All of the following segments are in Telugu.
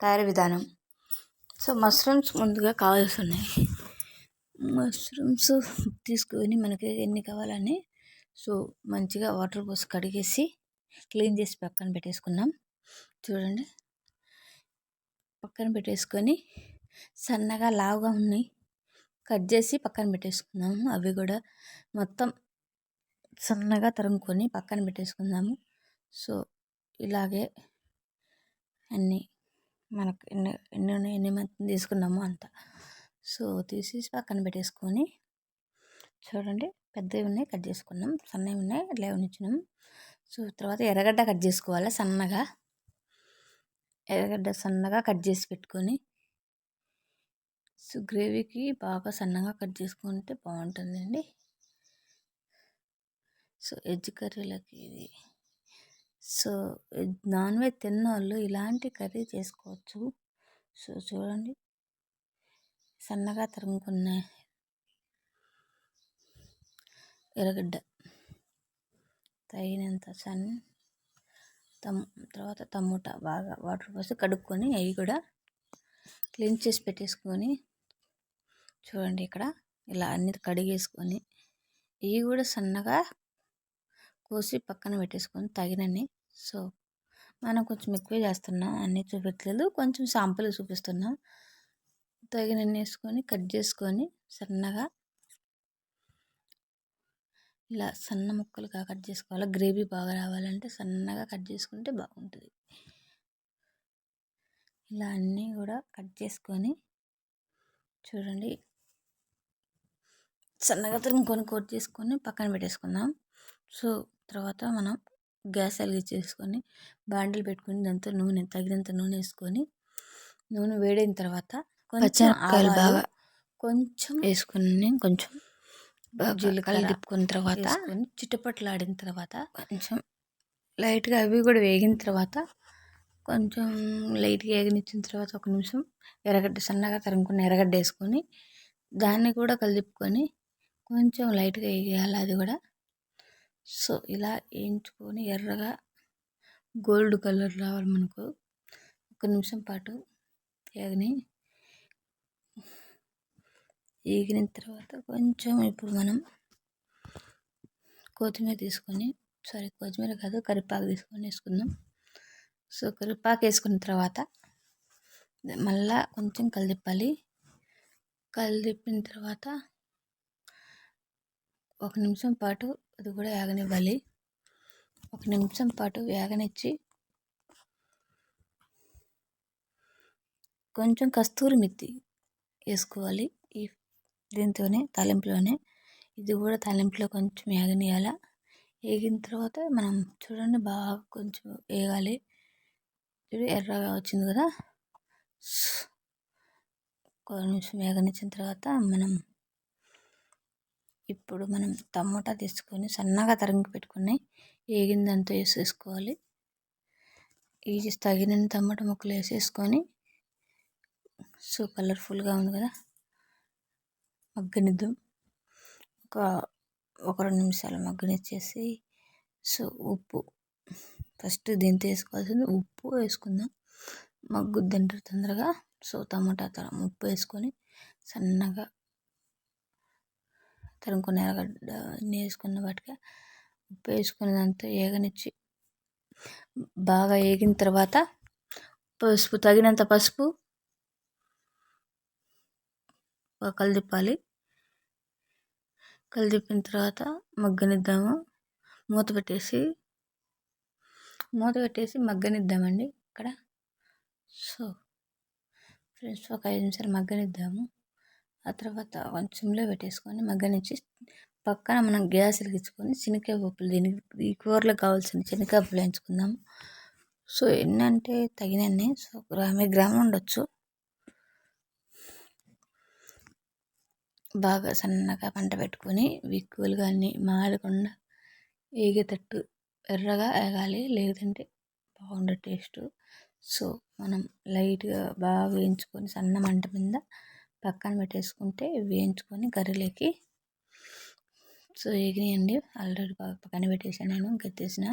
తయారీ విధానం. సో మష్రూమ్స్ ముందుగా కావాల్సి ఉన్నాయి మష్రూమ్స్ తీసుకొని మనకి ఎన్ని కావాలని సో మంచిగా వాటర్ పోసి కడిగేసి క్లీన్ చేసి పక్కన పెట్టేసుకున్నాం చూడండి. పక్కన పెట్టేసుకొని సన్నగా లావుగా ఉన్నాయి. కట్ చేసి పక్కన పెట్టేసుకున్నాము అవి కూడా మొత్తం సన్నగా తరుముకొని పక్కన పెట్టేసుకుందాము. సో ఇలాగే అన్నీ మనకు ఎన్ని ఎన్ని ఎన్ని మొత్తం తీసుకున్నామో అంత. సో తీసేసి పక్కన పెట్టేసుకొని చూడండి పెద్దవి ఉన్నాయి కట్ చేసుకున్నాం. సన్నవి ఉన్నాయి లేవనిచ్చినాం సో తర్వాత ఎర్రగడ్డ కట్ చేసుకోవాలి సన్నగా. ఎర్రగడ్డ సన్నగా కట్ చేసి పెట్టుకొని సో గ్రేవీకి బాగా సన్నగా కట్ చేసుకుంటే బాగుంటుందండి. సో ఎగ్ కర్రీలకి ఇది సో నాన్ వెజ్ తిన్న వాళ్ళు ఇలాంటి కర్రీ చేసుకోవచ్చు. సో చూడండి. సన్నగా తరుముకున్న ఎర్రగడ్డ తగినంత సన్ తమ్ తర్వాత టమోటా బాగా వాటర్ పోసి కడుక్కొని అవి కూడా క్లీన్ చేసి పెట్టేసుకొని చూడండి ఇక్కడ ఇలా అన్ని కడిగేసుకొని ఇవి కూడా సన్నగా కోసి పక్కన పెట్టేసుకొని తగినన్ని సో మనం కొంచెం ఎక్కువే చేస్తున్నాం అన్నీ చూపించలేదు కొంచెం శాంపుల్ చూపిస్తున్నాం. తగినన్ని వేసుకొని కట్ చేసుకొని సన్నగా ఇలా సన్న ముక్కలుగా కట్ చేసుకోవాలి. గ్రేవీ బాగా రావాలంటే సన్నగా కట్ చేసుకుంటే బాగుంటుంది. ఇలా అన్నీ కూడా కట్ చేసుకొని చూడండి. సన్నగా తురుముకొని కోట్ చేసుకొని పక్కన పెట్టేసుకుందాం. సో తర్వాత మనం గ్యాస్ వెలిగించేసుకొని బాండిల్ పెట్టుకొని దాంతో నూనె తగినంత నూనె వేసుకొని నూనె వేడైన తర్వాత కొంచెం బాగా కొంచెం వేసుకుని కొంచెం జీలకర్ర తిప్పుకున్న తర్వాత చిట్టపట్లాడిన తర్వాత కొంచెం లైట్గా అవి కూడా వేగిన తర్వాత కొంచెం లైట్గా వేగనిచ్చిన తర్వాత ఒక నిమిషం ఎర్రగడ్డ సన్నగా తరుముకుని ఎర్రగడ్డ వేసుకొని దాన్ని కూడా కలిపుకొని కొంచెం లైట్గా వేయాలి అది కూడా. సో ఇలా వేయించుకొని ఎర్రగా గోల్డ్ కలర్ రావాలి మనకు. ఒక నిమిషం పాటు వేగని వేగిన తర్వాత కొంచెం ఇప్పుడు మనం కొత్తిమీర తీసుకొని సారీ కొత్తిమీర కాదు కరివేపాకు తీసుకొని వేసుకుందాం. సో కరివేపాకు వేసుకున్న తర్వాత మళ్ళా కొంచెం కలిదిప్పాలి కలిదిప్పిన తర్వాత ఒక నిమిషం పాటు అది కూడా వేగనివ్వాలి ఒక నిమిషం పాటు వేగనిచ్చి కొంచెం కస్తూరి మెత్తి వేసుకోవాలి. ఈ దీంతోనే తాలింపులోనే. ఇది కూడా తాలింపులో కొంచెం వేగనియాల వేగిన తర్వాత మనం చూడండి బాగా కొంచెం వేగాలి. ఎర్రగా వచ్చింది కదా. కొంచెం వేగనిచ్చిన తర్వాత మనం ఇప్పుడు మనం టమోటా తీసుకొని సన్నగా తరిగి పెట్టుకుని వేగిందంతా వేసేసుకోవాలి. వేసి తగినన్ని టమాటా ముక్కలు వేసేసుకొని సో కలర్ఫుల్గా ఉంది కదా? మగ్గనిద్దాం. ఒక ఒక రెండు నిమిషాలు మగ్గనిచ్చేసి సో ఉప్పు. ఫస్ట్ దీంతో వేసుకోవాల్సింది? ఉప్పు వేసుకుందాం. మగ్గుద్దంటారు తొందరగా. సో టమాటా ఉప్పు వేసుకొని సన్నగా తరుముకున్న ఎర్రగడ్డ అన్నీ వేసుకున్న వాటికి ఉప్పు వేసుకుని దాంతో వేగనిచ్చి బాగా వేగిన తర్వాత పసుపు తగినంత పసుపు కలిదిప్పాలి కలిదిప్పిన తర్వాత మగ్గనిద్దాము. మూత పెట్టేసి మూత పెట్టేసి మగ్గనిద్దామండి. ఇక్కడ. సో ఫ్రెండ్స్ ఒక ఐదు నిమిషాలు మగ్గనిద్దాము. ఆ తర్వాత కొంచెంలో పెట్టేసుకొని మగ్గనిచ్చి పక్కన మనం గ్యాస్ వెలిగించుకొని శనగకాయ పప్పులు దీనికి ఈ కూరలో కావాల్సిన శనగకాయ పప్పులు వేయించుకుందాం. సో ఎన్ని అంటే తగినన్ని. సో గ్రామే గ్రాములు ఉండొచ్చు. బాగా సన్నగా పంట పెట్టుకొని విక్కులు కానీ మాడకుండా వేగేటట్టు ఎర్రగా వేగాలి లేదంటే బాగుండదు టేస్ట్. సో మనం లైట్గా బాగా వేయించుకొని సన్న మంట మీద పక్కన పెట్టేసుకుంటే వేయించుకొని కర్రీలోకి సో వేగినాయండి ఆల్రెడీ బాగా పక్కన పెట్టేసాను నేను గత్తేసిన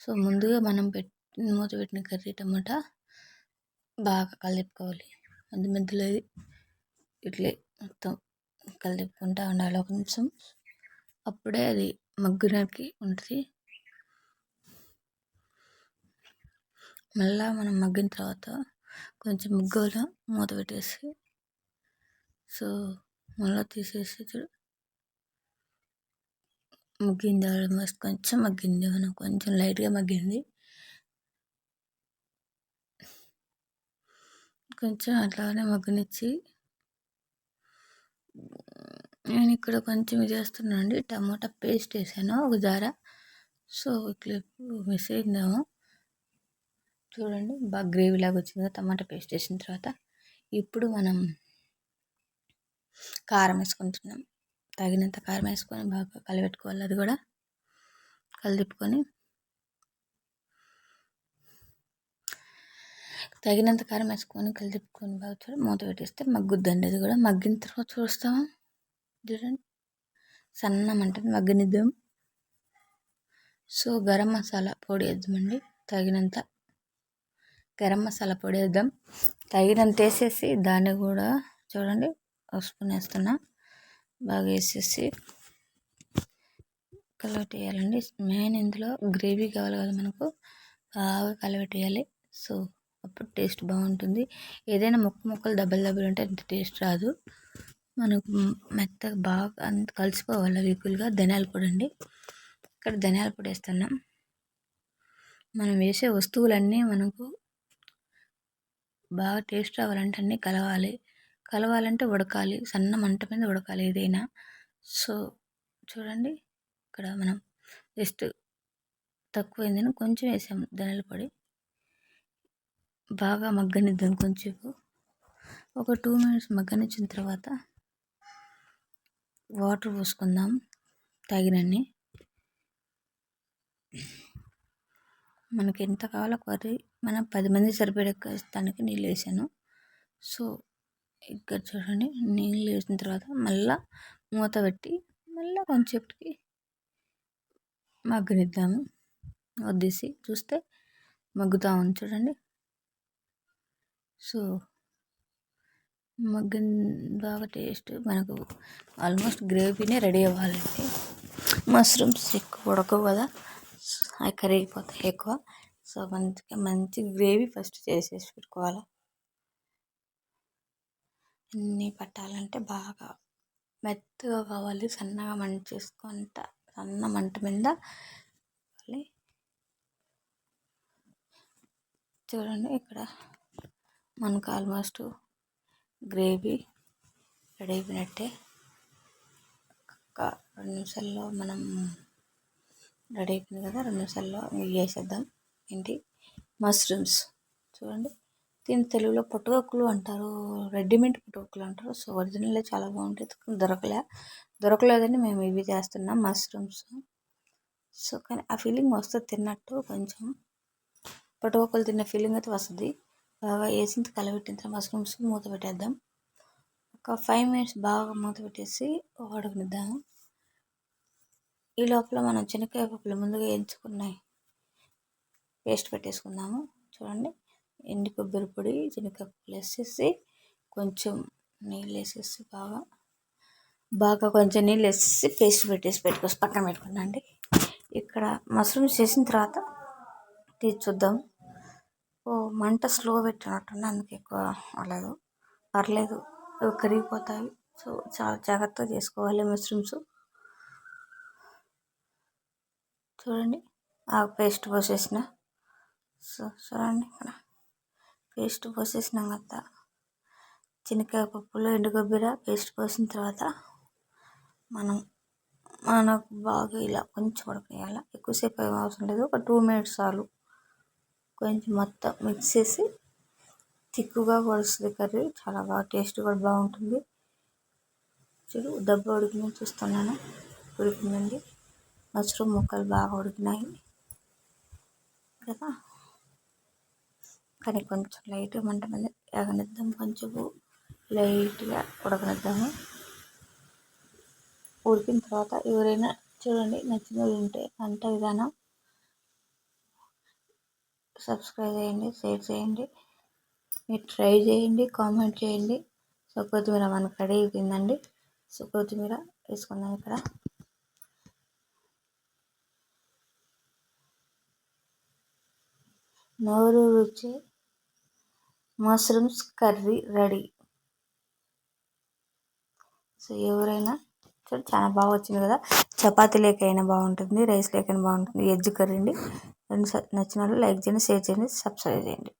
సో ముందుగా మనం పెట్టి మూత పెట్టిన కర్రీ టమాటా బాగా కలుపుకోవాలి మధ్య మధ్యలో ఇట్లే మొత్తం కలుపుకుంటూ ఉండాలి ఒక నిమిషం. అప్పుడే అది మగ్గునకి ఉంటుంది. మళ్ళీ మనం మగ్గిన తర్వాత కొంచెం ముగ్గులో మూత పెట్టేసి సో మళ్ళీ తీసేసి మగ్గింది. ఆల్మోస్ట్ కొంచెం మగ్గింది. మనం కొంచెం లైట్గా మగ్గింది. కొంచెం అట్లానే మగ్గనిచ్చి నేను ఇక్కడ కొంచెం ఇది వేస్తున్నాను అండి. టమాటా పేస్ట్ వేసాను ఒక జార సో క్లిప్ మిస్ అయిందేమో. చూడండి. బాగా గ్రేవీ లాగా వచ్చింది టమాటా పేస్ట్ వేసిన తర్వాత. ఇప్పుడు మనం కారం వేసుకుంటున్నాం. తగినంత కారం వేసుకొని బాగా కలిపెట్టుకోవాలి అది కూడా కలిపుకొని తగినంత కారం వేసుకొని కలిపుకొని బాగా చూడ మూత పెట్టేస్తే మగ్గుద్దండి. అది కూడా మగ్గిన తర్వాత చూస్తాము చూడండి. సన్నమంటే మగ్గనిద్దాం. సో గరం మసాలా పొడి వేద్దామండి. తగినంత గరం మసాలా పొడి వేద్దాం. తగినంత వేసేసి దాన్ని కూడా చూడండి ఒక స్పూన్ వేస్తున్నా బాగా వేసేసి కలవటేయాలండి మెయిన్ ఇందులో గ్రేవీ కావాలి కదా మనకు. బాగా కలవటేయాలి సో అప్పుడు టేస్ట్ బాగుంటుంది. ఏదైనా ముక్క ముక్కలు దెబ్బలు దెబ్బలు ఉంటే అంత టేస్ట్ రాదు. మనకు మెత్తగా బాగా అంత కలిసిపోవాలి వీకులుగా ధనియాల పొడి అండి. ఇక్కడ ధనియాల పొడి వేస్తున్నాం. మనం వేసే వస్తువులన్నీ మనకు బాగా టేస్ట్ రావాలంటే అన్నీ కలవాలి. కలవాలంటే ఉడకాలి. సన్న మంట మీద ఉడకాలి ఏదైనా. సో చూడండి. ఇక్కడ మనం జస్ట్ తక్కువైందని కొంచెం వేసాము ధనియాల పొడి. బాగా మగ్గనిద్దాం కొంచెంసేపు. ఒక టూ మినిట్స్ మగ్గనిచ్చిన తర్వాత వాటర్ పోసుకుందాం తగినన్ని. మనకి ఎంత కావాలో కర్రీ మనం పది మంది సరిపడే దానికి నీళ్ళు వేసాను. సో ఇక్కడ చూడండి నీళ్ళు వేసిన తర్వాత మళ్ళీ మూత పెట్టి మళ్ళీ కొంచెంకి మగ్గనిద్దాము. వద్దేసి చూస్తే మగ్గుతా ఉంది చూడండి. సో మగ్గిన బాగా టేస్ట్ మనకు ఆల్మోస్ట్ గ్రేవీనే రెడీ అవ్వాలండి. మష్రూమ్స్ ఎక్కువ ఉడకవు కదా అవి కరిగిపోతాయి ఎక్కువ. సో మంచిగా మంచి గ్రేవీ ఫస్ట్ చేసేసి పెట్టుకోవాలి. అన్నీ పట్టాలంటే బాగా మెత్తగా కావాలి. సన్నగా మంట చేసుకుంటా సన్న మంట మీద చూడండి ఇక్కడ మనకు ఆల్మోస్ట్ గ్రేవీ రెడీ అయిపోయినట్టే. ఒక రెండు నిమిషాల్లో మనం రెడీ అయిపోయింది కదా రెండు నిమిషాల్లో వేసేద్దాం. ఏంటి? మష్రూమ్స్ చూడండి. దీన్ని తెలుగులో పుట్టగొక్కులు అంటారు రెడీమేడ్ పుట్టగొక్కులు అంటారు. సో ఒరిజినల్ చాలా బాగుంటుంది దొరకలే. దొరకలేదని మేము ఇవి చేస్తున్నాం మష్రూమ్స్. సో కానీ ఆ ఫీలింగ్ వస్తుంది తిన్నట్టు కొంచెం. పుట్టగొక్కులు తిన్న ఫీలింగ్ అయితే వస్తుంది. బాగా వేసింది కలబెట్టిన తర్వాత మష్రూమ్స్ మూత పెట్టేద్దాం. ఒక ఫైవ్ మినిట్స్ బాగా మూత పెట్టేసి ఉడకనిద్దాము ఈ లోపల మనం శనక్కాయ పప్పులు ముందుగా ఎంచుకున్నాయి పేస్ట్ పెట్టేసుకుందాము. చూడండి. ఎండు కొబ్బరి పొడి శనక్కాయ వేసేసి కొంచెం నీళ్ళు వేసేసి బాగా బాగా కొంచెం నీళ్ళు వేసేసి పేస్ట్ పెట్టేసి పెట్టుకోసి పక్కన పెట్టుకున్నాండి ఇక్కడ మష్రూమ్స్ చేసిన తర్వాత తీసి చూద్దాం. ఓ మంట స్లో పెట్టినట్టుంది అందుకు ఎక్కువ అవ్వలేదు. పర్లేదు. కరిగిపోతాయి. సో చాలా జాగ్రత్తగా చేసుకోవాలి మష్రూమ్స్. చూడండి. ఆ పేస్ట్ పోసేసిన. సో చూడండి ఇక్కడ. పేస్ట్ పోసేసినాం కదా చిన్నకాయ పప్పులో ఎండు పేస్ట్ పోసిన తర్వాత మనం మనకు బాగా ఇలా కొంచెం ఉడకేయాలి ఎక్కువసేపు ఏం అవసరం లేదు. ఒక టూ మినిట్స్ చాలు. కొంచెం మొత్తం మిక్స్ చేసి తిక్కుగా పడుస్తుంది కర్రీ. చాలా బాగా టేస్ట్ కూడా బాగుంటుంది. చూడు దెబ్బ ఉడికిందని చూస్తున్నాను. ఉడికిందండి. మష్రూమ్ ముక్కలు బాగా ఉడికినాయి. కదా? కానీ కొంచెం లైట్గా మంట మీద ఎగనిద్దాం. కొంచెం లైట్గా ఉడకనిద్దాము. ఉడికిన తర్వాత ఎవరైనా చూడండి నచ్చిన ఉంటే వంట విధానం సబ్స్క్రైబ్ చేయండి షేర్ చేయండి. మీరు ట్రై చేయండి కామెంట్ చేయండి. సో కొత్తిమీర మనకు రెడీ అయిపోయిందండి సో కొత్తిమీర వేసుకుందాం ఇక్కడ. నోరు రుచి మష్రూమ్స్ కర్రీ రెడీ. సో ఎవరైనా చూడు చాలా బాగా వచ్చింది కదా. చపాతీ లేకైనా బాగుంటుంది రైస్ లేకైనా బాగుంటుంది ఎగ్ కర్రీ అండి. నచ్చిన వాళ్ళు లైక్ చేయండి షేర్ చేయండి సబ్స్క్రైబ్ చేయండి.